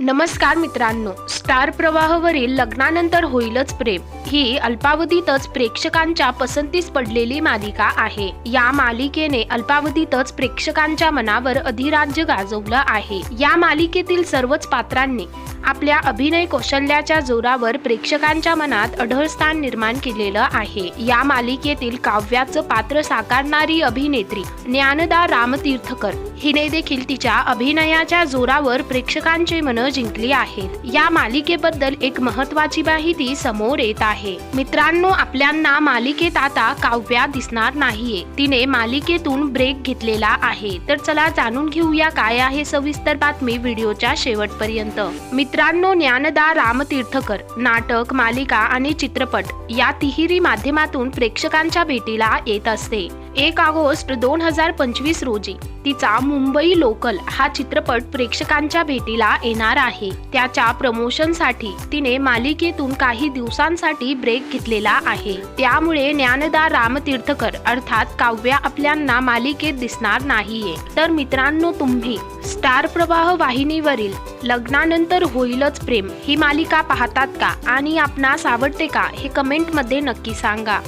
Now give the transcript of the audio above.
नमस्कार मित्रांनो स्टार प्रवाहवरील लग्नानंतर होईलच प्रेम. ही अल्पावधीतच प्रेक्षकांच्या पसंतीस पडलेली मालिका आहे. या मालिकेने अल्पावधीतच प्रेक्षकांच्या मनावर अधिराज्य गाजवलं आहे. या मालिकेतील सर्वच पात्रांनी आपल्या अभिनय कौशल्याच्या जोरावर प्रेक्षकांच्या मनात अढळ स्थान निर्माण केलेलं आहे. या मालिकेतील काव्याचं पात्र साकारणारी अभिनेत्री ज्ञानदा रामतीर्थकर हिने देखील तिच्या अभिनयाच्या जोरावर प्रेक्षकांचे मन जिंकली आहेत. या मालिकेबद्दल एक महत्वाची माहिती समोर येत आहे. मित्रांनो आपल्यांना मालिकेत आता काव्या दिसणार नाहीये. तिने मालिकेतून ब्रेक घेतलेला आहे. तर चला जाणून घेऊया काय आहे सविस्तर बातमी व्हिडिओच्या शेवटपर्यंत. मित्रांनो ज्ञानदा रामतीर्थकर नाटक मालिका आणि चित्रपट या तिहिरी माध्यमातून प्रेक्षकांच्या भेटीला येत असते. एक ऑगस्ट दोन हजार पंचवीस रोजी तिचा मुंबई लोकल हा चित्रपट प्रेक्षकांच्या भेटीला येणार आहे. त्याच्या प्रमोशनसाठी तिने मालिकेतून काही दिवसांसाठी ब्रेक घेतलेला आहे. त्यामुळे ज्ञानदा रामतीर्थकर अर्थात काव्या आपल्यांना मालिकेत दिसणार नाहीये. तर मित्रांनो तुम्ही स्टार प्रवाह वाहिनीवरील लग्नानंतर होईलच प्रेम ही मालिका पाहतात का आणि आपणास आवडते का हे कमेंटमध्ये नक्की सांगा.